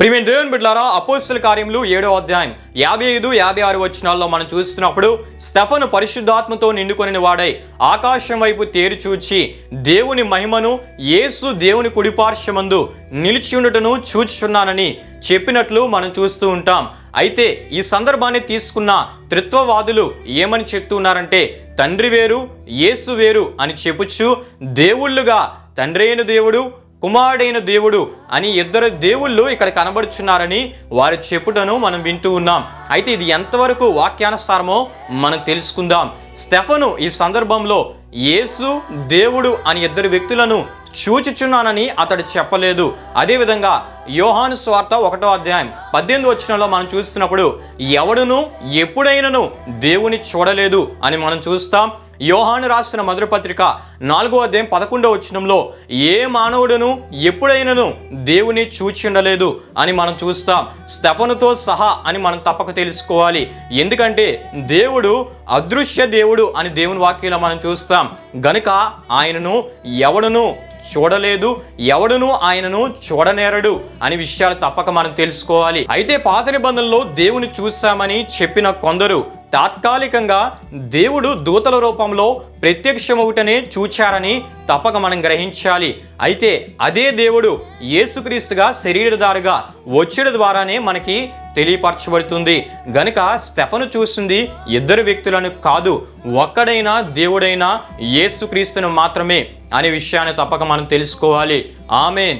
ప్రియమైన దేవుని బిడ్లారా అపోస్తుల కార్యములు ఏడో అధ్యాయం యాభై ఐదు యాభై ఆరు వచనాల్లో మనం చూస్తున్నప్పుడు స్టెఫను పరిశుద్ధాత్మతో నిండుకొని వాడై ఆకాశం వైపు తేరి చూచి దేవుని మహిమను యేసు దేవుని కుడిపార్శ్వమందు నిలిచి ఉండుటను చూచుచున్నానని చెప్పినట్లు మనం చూస్తూ ఉంటాం. అయితే ఈ సందర్భాన్ని తీసుకున్న త్రిత్వవాదులు ఏమని చెప్తున్నారంటే తండ్రి వేరు యేసు వేరు అని చెప్పుచ్చు దేవుళ్ళుగా తండ్రి అయిన దేవుడు కుమారుడైన దేవుడు అని ఇద్దరు దేవుళ్ళు ఇక్కడ కనబడుచున్నారని వారు చెప్పుటను మనం వింటూ ఉన్నాం. అయితే ఇది ఎంతవరకు వాక్యానుసారమో మనం తెలుసుకుందాం. స్టెఫను ఈ సందర్భంలో యేసు దేవుడు అని ఇద్దరు వ్యక్తులను చూచుచున్నానని అతడు చెప్పలేదు. అదేవిధంగా యోహాను స్వార్త ఒకటో అధ్యాయం పద్దెనిమిది వచ్చినలో మనం చూస్తున్నప్పుడు ఎవడును ఎప్పుడైనను దేవుని చూడలేదు అని మనం చూస్తాం. యోహాను రాసిన మధురపత్రిక పత్రిక నాలుగో అధ్యాయం పదకొండో వచ్చినంలో ఏ మానవుడును ఎప్పుడైనను దేవుని చూచి ఉండలేదు అని మనం చూస్తాం. స్తఫనుతో సహా అని మనం తప్పక తెలుసుకోవాలి. ఎందుకంటే దేవుడు అదృశ్య దేవుడు అని దేవుని వాక్యంలో మనం చూస్తాం. గనుక ఆయనను ఎవడును చూడలేదు ఎవడును ఆయనను చూడనేరడు అని విషయాలు తప్పక మనం తెలుసుకోవాలి. అయితే పాత నిబంధనలో దేవుని చూస్తామని చెప్పిన కొందరు తాత్కాలికంగా దేవుడు దూతల రూపంలో ప్రత్యక్షమవుటనే చూచారని తప్పక మనం గ్రహించాలి. అయితే అదే దేవుడు యేసుక్రీస్తుగా శరీరధారిగా వచ్చిన ద్వారానే మనకి తెలియపరచబడుతుంది. గనుక స్టెఫను చూసింది ఇద్దరు వ్యక్తులను కాదు ఒక్కడైనా దేవుడైనా యేసుక్రీస్తును మాత్రమే అనే విషయాన్ని తప్పక మనం తెలుసుకోవాలి. ఆమెన్.